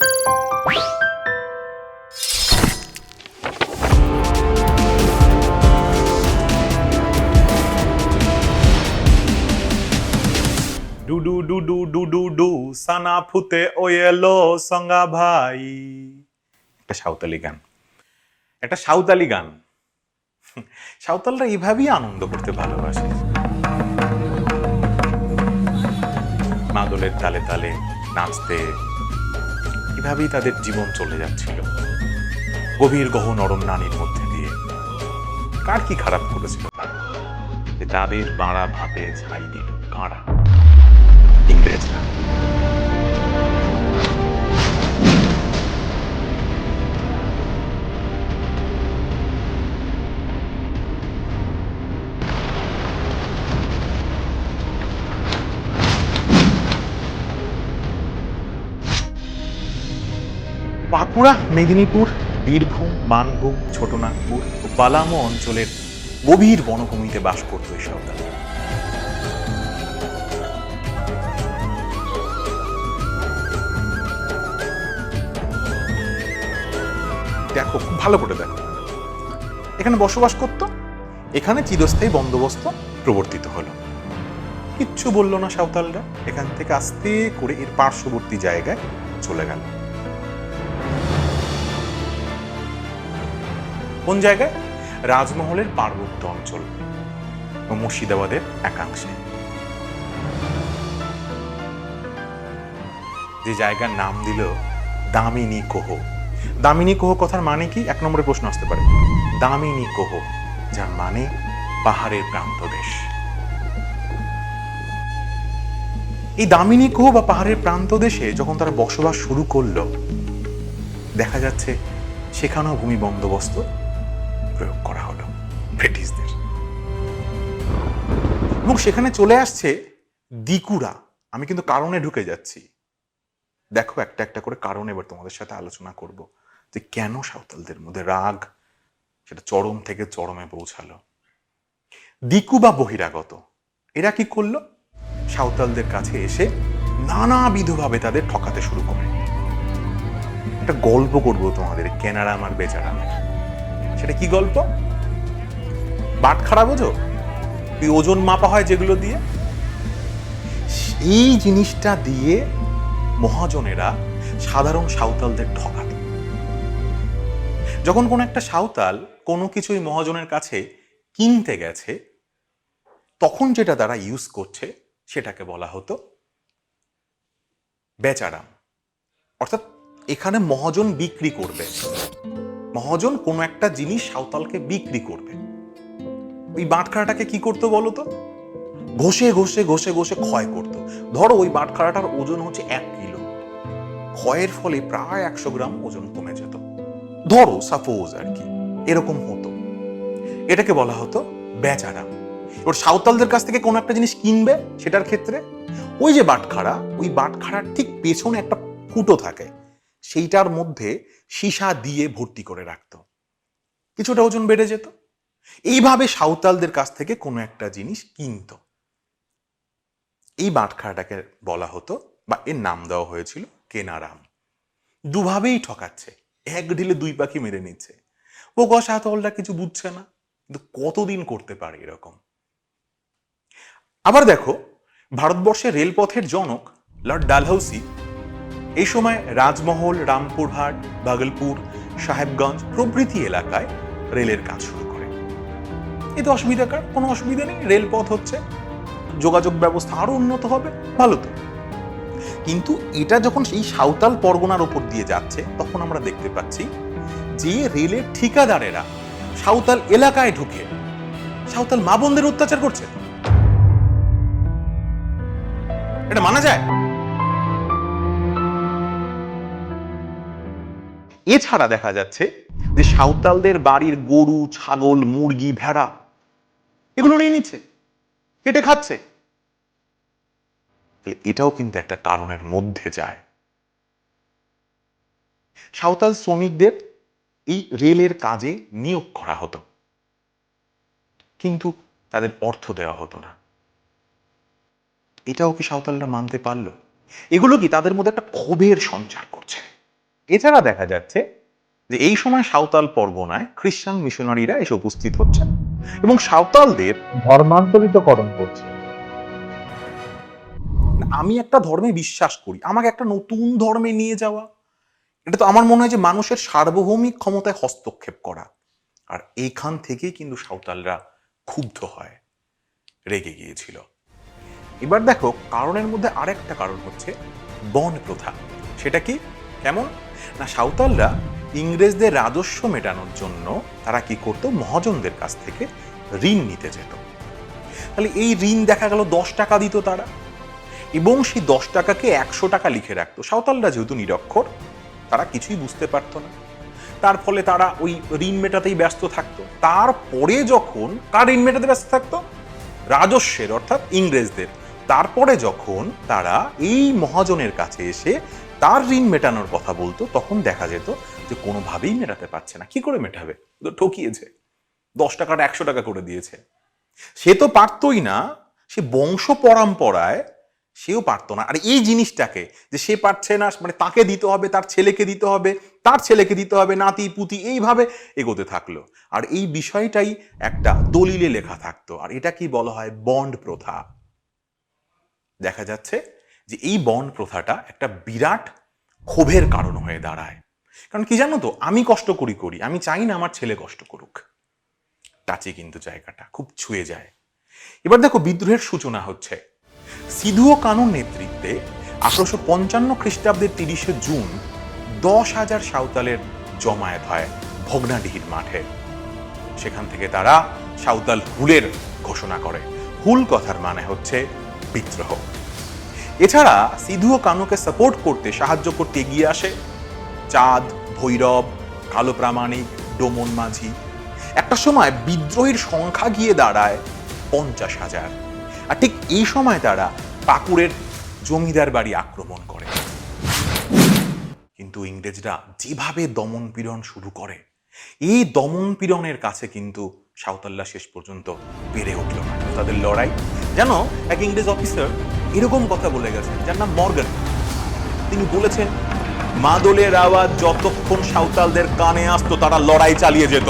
ডুডু ডুডু ডুডু do সানা ফুতে ওয়েলো সঙ্গা ভাই। একটা সাঁওতালি গান। একটা সাঁওতালি গান। সাঁওতালরা এইভাবেই আনন্দ করতে ভালোবাসে। মাদলের তালে তালে নাচতে এভাবেই তাদের জীবন চলে যাচ্ছিল? গভীর গহন নরম নানির মধ্যে দিয়ে কার কি খারাপ করেছিল? তাদের বাড়া ভাবে ছাই দিল কারা বাঁকুড়া মেদিনীপুর, বীরভূম, মানভূম, ছোটনাগপুর ও পালামো অঞ্চলের গভীর বনভূমিতে বাস করত এই সাঁওতাল দেখো, খুব ভালো করে দেখো। এখানে বসবাস করত, এখানে চিরস্থায়ী বন্দোবস্ত প্রবর্তিত হলো। কিচ্ছু বলল না সাঁওতালরা, এখান থেকে আস্তে করে এর পার্শ্ববর্তী জায়গায় চলে গেল। কোন জায়গায়? রাজমহলের পার্বত্য অঞ্চল ও মুর্শিদাবাদের একাংশে। যে জায়গার নাম দিল দামিনী কোহ। দামিনী কোহ কথার মানে কি? এক নম্বরে প্রশ্ন আসতে পারে। দামিনী কোহ, যার মানে পাহাড়ের প্রান্তদেশ। এই দামিনী কোহ বা পাহাড়ের প্রান্তদেশে যখন তারা বসবাস শুরু করল, দেখা যাচ্ছে সেখানেও ভূমি বন্দোবস্ত প্রয়োগ করা হলো ব্রিটিশদের। এবং সেখানে চলে আসছে দিকুরা। আমি কিন্তু কারণে ঢুকে যাচ্ছি। দেখো একটা একটা করে কারণ এবার তোমাদের সাথে আলোচনা করব। যে কেন সাঁওতালদের মধ্যে রাগ, সেটা চরম থেকে চরমে পৌঁছালো। দিকু বা বহিরাগত, এরা কি করল? সাঁওতালদের কাছে এসে নানাবিধভাবে তাদের ঠকাতে শুরু করে। একটা গল্প করব তোমাদের, কেনারা আমার বেচারা সেটা কি গল্প? বাটখারা বোঝো? ওই ওজন মাপা হয় যেগুলো দিয়ে? এই জিনিসটা দিয়ে মহাজনেরা সাধারণ সাঁওতালদের ঠকাত। যখন কোনো একটা সাঁওতাল কোনো কিছুই মহাজনের কাছে কিনতে গেছে, তখন যেটা তারা ইউজ করছে সেটাকে বলা হতো বেচারাম। অর্থাৎ এখানে মহাজন বিক্রি করবে। মহাজন কোনো একটা জিনিস সাঁওতালকে বিক্রি করবে। ওই বাটখারাটাকে কি করতো বলো তো? ঘষে ঘষে ঘষে ঘষে ক্ষয় করতো। ধরো ওই বাটখারাটার ওজন হচ্ছে এক কিলো। ক্ষয়ের ফলে প্রায় একশো গ্রাম ওজন কমে যেত। ধরো সাপোজ আর কি, এরকম হতো। এটাকে বলা হতো বেচারা। এবার সাঁওতালদের কাছ থেকে কোনো একটা জিনিস কিনবে সেটার ক্ষেত্রে? ওই যে বাটখারা, ওই বাটখারার ঠিক পেছনে একটা ফুটো থাকে। সেইটার মধ্যে সীসা দিয়ে ভর্তি করে রাখতো। কিছুটা ওজন বেড়ে যেত। এইভাবে সাঁওতালদের কাছ থেকে কোনো একটা জিনিস কিনতো। এই বাটখারাটাকে বলা হতো বা এর নাম দেওয়া হয়েছিল কেনারাম। দুভাবেই ঠকাচ্ছে। এক ঢিলে দুই পাখি মেরে নিচ্ছে। ও সাঁওতালটা কিছু বুঝছে না। কিন্তু কতদিন করতে পারে এরকম? আবার দেখো ভারতবর্ষের রেলপথের জনক লর্ড ডালহৌসি এই সময় রাজমহল, রামপুরহাট বাগলপুর সাহেবগঞ্জ প্রভৃতি এলাকায় রেলের কাজ শুরু করে। এতে অসুবিধাকার কোনো অসুবিধা নেই, রেলপথ হচ্ছে। যোগাযোগ ব্যবস্থা আরও উন্নত হবে, ভালো তো। কিন্তু এটা যখন সেই সাঁওতাল পরগনার ওপর দিয়ে যাচ্ছে, তখন আমরা দেখতে পাচ্ছি যে রেলের ঠিকাদারেরা সাঁওতাল এলাকায় ঢুকে সাঁওতাল মা বোনদের অত্যাচার করছে। এটা মানা যায়? এছাড়া দেখা যাচ্ছে যে সাঁওতালদের বাড়ির গরু, ছাগল, মুরগি, ভেড়া, এগুলো নিয়ে নিচ্ছে, কেটে খাচ্ছে। এটাও কিন্তু একটা কারণের মধ্যে যায়। সাঁওতাল শ্রমিকদের এই রেলের কাজে নিয়োগ করা হতো। কিন্তু তাদের অর্থ দেওয়া হতো না। এটাও কি সাঁওতালরা মানতে পারল? এগুলো কি তাদের মধ্যে একটা ক্ষোভের সঞ্চার করছে? এছাড়া দেখা যাচ্ছে যে এই সময় সাঁওতাল পরগনায় খ্রিস্টান মিশনারিরা এসে উপস্থিত হচ্ছে এবং সাঁওতালদের ধর্মান্তরিতকরণ করছে। আমি একটা ধর্মে বিশ্বাস করি আমাকে একটা নতুন ধর্মে নিয়ে যাওয়া। এটা তো আমার মনে হয় যে মানুষের সার্বভৌমিক ক্ষমতায় হস্তক্ষেপ করা। আর এইখান থেকেই কিন্তু সাঁওতালরা ক্ষুব্ধ হয় রেগে গিয়েছিল। এবার দেখো কারণের মধ্যে আরেকটা কারণ হচ্ছে বন প্রথা সেটা কি? কেমন? না, সাঁওতালরা ইংরেজদের রাজস্ব মেটানোর জন্য তারা কি করতো? মহাজনদের কাছ থেকে ঋণ নিতে যেত। তাহলে এই ঋণ দেখা গেল দশ টাকা দিত তারা। এবং সেই দশ টাকাকে একশো টাকা লিখে রাখতো। সাঁওতালরা যেহেতু নিরক্ষর, তারা কিছুই বুঝতে পারতো না। তার ফলে তারা ওই ঋণ মেটাতেই ব্যস্ত থাকতো। তারপরে যখন কার ঋণ মেটাতে ব্যস্ত থাকতো? রাজস্বের, অর্থাৎ ইংরেজদের। তারপরে যখন তারা এই মহাজনের কাছে এসে তার ঋণ মেটানোর কথা বলতো, তখন দেখা যেত যে কোনোভাবেই মেটাতে পারছে না। কি করে মেটাবে? তো ঠকিয়েছে। দশ টাকাটা একশো টাকা করে দিয়েছে। সে তো পারতই না। সে বংশ পরম্পরায় সেও পারতো না। আর এই জিনিসটাকে যে সে পারছে না মানে তাকে দিতে হবে, তার ছেলেকে দিতে হবে, তার ছেলেকে দিতে হবে, নাতি, পুতি, এইভাবে এগোতে থাকল। আর এই বিষয়টাই একটা দলিলে লেখা থাকতো। আর এটা কি বলা হয়? বন্ড প্রথা। দেখা যাচ্ছে যে এই বন্ড প্রথাটা একটা বিরাট ক্ষোভের কারণ হয়ে দাঁড়ায়। কারণ কি জানো তো? আমি কষ্ট করি করি। আমি চাই না আমার ছেলে কষ্ট করুক। টাচে কিন্তু জায়গাটা খুব ছুঁয়ে যায়। এবার দেখো, বিদ্রোহের সূচনা হচ্ছে। সিধু ও কানুর নেতৃত্বে আঠারোশো পঞ্চান্ন খ্রিস্টাব্দের তিরিশে জুন দশ হাজার সাঁওতালের জমায়েত হয় ভগ্নাডিহির মাঠে। সেখান থেকে তারা সাঁওতাল হুলের ঘোষণা করে। হুল কথার মানে হচ্ছে বিদ্রোহ এছাড়া সিধু ও কানুকে সাপোর্ট করতে, সাহায্য করতে এগিয়ে আসে চাঁদ, ভৈরব, কালো প্রামাণিক, ডোমন মাঝি। একটা সময় বিদ্রোহীর সংখ্যা গিয়ে দাঁড়ায় পঞ্চাশ হাজার। আর ঠিক এই সময় তারা পাকুড়ের জমিদার বাড়ি আক্রমণ করে। কিন্তু ইংরেজরা যেভাবে দমন পীড়ন শুরু করে, এই দমন পীড়নের কাছে কিন্তু সাঁওতাল্লা শেষ পর্যন্ত বেড়ে উঠল না। তাদের লড়াই জানো, এক ইংরেজ অফিসার এরকম কথা বলে গেছেন যার নাম মর্গান। তিনি বলেছেন, মাদলের আওয়াজ যতক্ষণ সাঁওতালদের কানে আসতো, তারা লড়াই চালিয়ে যেত।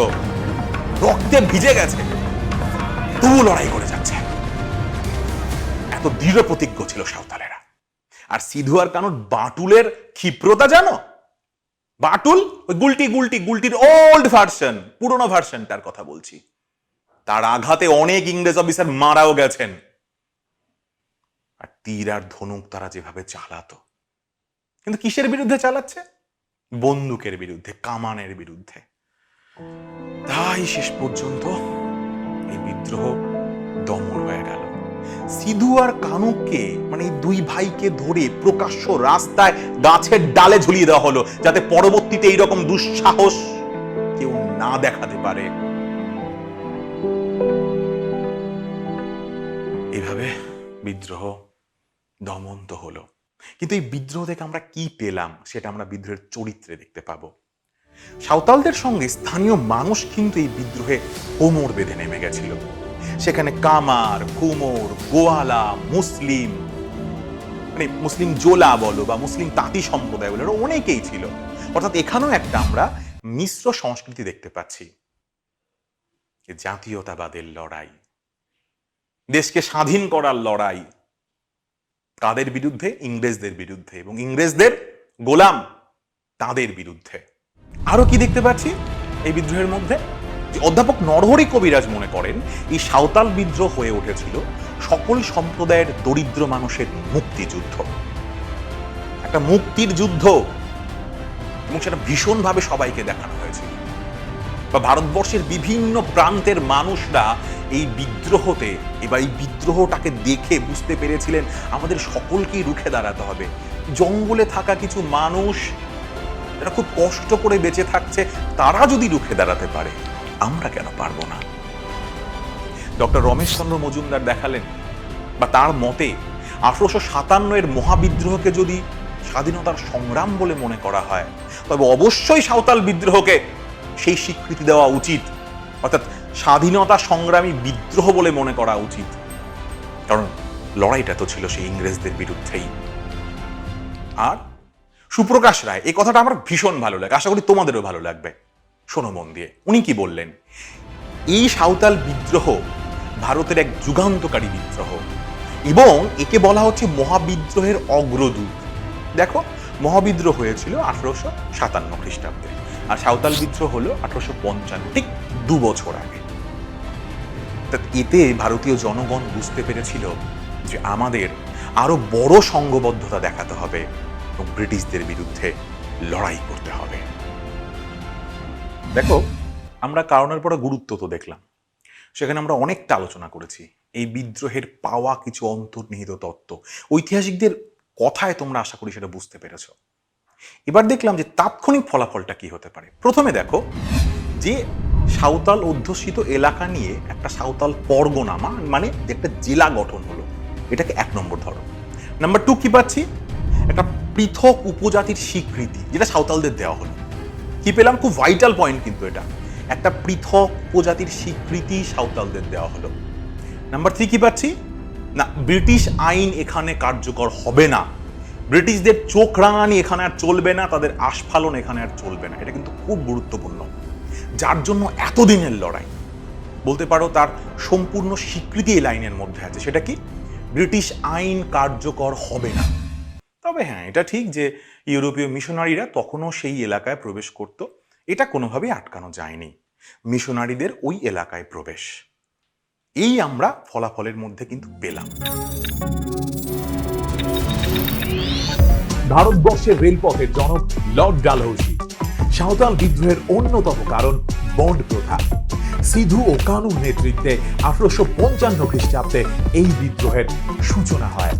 রক্তে ভিজে গেছে তবু লড়াই করে যাচ্ছে। এত দৃঢ় প্রতিজ্ঞ ছিল সাঁওতালেরা। আর সিধু আর কানুর বাটুলের ক্ষিপ্রতা জানো? বাটুল ওই গুলটি গুলটি গুলটির ওল্ড ভার্সন পুরনো ভার্সনটার কথা বলছি। তার আঘাতে অনেক ইংরেজ অফিসার মারাও গেছেন। আর তীর আর ধনুক তারা যেভাবে চালাতো। কিন্তু কিসের বিরুদ্ধে চালাচ্ছে? বন্দুকের বিরুদ্ধে, কামানের বিরুদ্ধে। তাই শেষ পর্যন্ত এই বিদ্রোহ দমন হয়ে গেল। সিধু আর কানুকে মানে এই দুই ভাইকে ধরে প্রকাশ্য রাস্তায় গাছের ডালে ঝুলিয়ে দেওয়া হলো, যাতে পরবর্তীতে এইরকম দুঃসাহস কেউ না দেখাতে পারে। এভাবে বিদ্রোহ দমন তো হলো। কিন্তু এই বিদ্রোহ থেকে আমরা কি পেলাম, সেটা আমরা বিদ্রোহের চরিত্রে দেখতে পাবো। সাঁওতালদের সঙ্গে স্থানীয় মানুষ কিন্তু এই বিদ্রোহে কোমর বেঁধে নেমে গেছিল। সেখানে কামার, কুমোর, গোয়ালা, মুসলিম মানে মুসলিম জোলা বলো বা মুসলিম তাঁতি সম্প্রদায় বলো অনেকেই ছিল। অর্থাৎ এখানেও একটা আমরা মিশ্র সংস্কৃতি দেখতে পাচ্ছি। জাতীয়তাবাদের লড়াই। দেশকে স্বাধীন করার লড়াই। কাদের বিরুদ্ধে? ইংরেজদের বিরুদ্ধে। এবং ইংরেজদের গোলাম তাদের বিরুদ্ধে। আরও কি দেখতে পাচ্ছি এই বিদ্রোহের মধ্যে? অধ্যাপক নরহরি কবিরাজ মনে করেন, এই সাঁওতাল বিদ্রোহ হয়ে উঠেছিল সকল সম্প্রদায়ের দরিদ্র মানুষের মুক্তিযুদ্ধ। একটা মুক্তির যুদ্ধ। এবং সেটা ভীষণভাবে সবাইকে দেখানো হয়েছিল। বা ভারতবর্ষের বিভিন্ন প্রান্তের মানুষরা এই বিদ্রোহতে এবার এই বিদ্রোহটাকে দেখে বুঝতে পেরেছিলেন আমাদের সকলকেই রুখে দাঁড়াতে হবে। জঙ্গলে থাকা কিছু মানুষ যারা খুব কষ্ট করে বেঁচে থাকছে, তারা যদি রুখে দাঁড়াতে পারে, আমরা কেন পারব না? ডক্টর রমেশ চন্দ্র মজুমদার দেখালেন বা তার মতে আঠারোশো সাতান্ন এর মহাবিদ্রোহকে যদি স্বাধীনতার সংগ্রাম বলে মনে করা হয়, তবে অবশ্যই সাঁওতাল বিদ্রোহকে সেই স্বীকৃতি দেওয়া উচিত। অর্থাৎ স্বাধীনতা সংগ্রামী বিদ্রোহ বলে মনে করা উচিত। কারণ লড়াইটা তো ছিল সেই ইংরেজদের বিরুদ্ধেই। আর সুপ্রকাশ রায়, এই কথাটা আমার ভীষণ ভালো লাগে। আশা করি তোমাদেরও ভালো লাগবে। শোনো মন দিয়ে, উনি কি বললেন? এই সাঁওতাল বিদ্রোহ ভারতের এক যুগান্তকারী বিদ্রোহ। এবং একে বলা হচ্ছে মহাবিদ্রোহের অগ্রদূত। দেখো, মহাবিদ্রোহ হয়েছিল আঠারোশো সাতান্ন খ্রিস্টাব্দে। আর সাঁওতাল বিদ্রোহ হলো আঠারোশো পঞ্চান্ন, ঠিক দু বছর আগে। তা এতে ভারতীয় জনগণ বুঝতে পেরেছিল যে আমাদের আরও বড় সংঘবদ্ধতা দেখাতে হবে এবং ব্রিটিশদের বিরুদ্ধে লড়াই করতে হবে। দেখো, আমরা কারণের পরে গুরুত্ব তো দেখলাম। সেখানে আমরা অনেকটা আলোচনা করেছি। এই বিদ্রোহের পাওয়া কিছু অন্তর্নিহিত তত্ত্ব। ঐতিহাসিকদের কথায় তোমরা আশা করি সেটা বুঝতে পেরেছ। এবার দেখলাম যে তাৎক্ষণিক ফলাফলটা কি হতে পারে। প্রথমে দেখো যে সাঁওতাল অধ্যুষিত এলাকা নিয়ে একটা সাঁওতাল পরগনামা মানে একটা জেলা গঠন হলো, এটাকে এক নম্বর ধরো। নাম্বার টু কি পাচ্ছি? একটা পৃথক উপজাতির স্বীকৃতি, যেটা সাঁওতালদের দেওয়া হলো। কি পেলাম? খুব ভাইটাল পয়েন্ট কিন্তু এটা। একটা পৃথক উপজাতির স্বীকৃতি সাঁওতালদের দেওয়া হলো। নাম্বার থ্রি কি পাচ্ছি? না, ব্রিটিশ আইন এখানে কার্যকর হবে না। ব্রিটিশদের চোখ রাঙানি এখানে আর চলবে না, তাদের আস্ফালন এখানে আর চলবে না। এটা কিন্তু খুব গুরুত্বপূর্ণ। যার জন্য এতদিনের লড়াই, বলতে পারো তার সম্পূর্ণ স্বীকৃতি এই লাইনের মধ্যে আছে। সেটা কি? ব্রিটিশ আইন কার্যকর হবে না। তবে হ্যাঁ এটা ঠিক যে ইউরোপীয় মিশনারিরা তখনও সেই এলাকায় প্রবেশ করত। এটা কোনোভাবেই আটকানো যায়নি। মিশনারিদের ওই এলাকায় প্রবেশ। এই আমরা ফলাফলের মধ্যে কিন্তু পেলাম। ভারতবর্ষের রেলপথের জনক লর্ড ডালহৌসি, সাঁওতাল বিদ্রোহের অন্যতম কারণ বন্ড প্রথা। সিধু ও কানুর নেতৃত্বে আঠারোশো পঞ্চান্ন খ্রিস্টাব্দে এই বিদ্রোহের সূচনা হয়।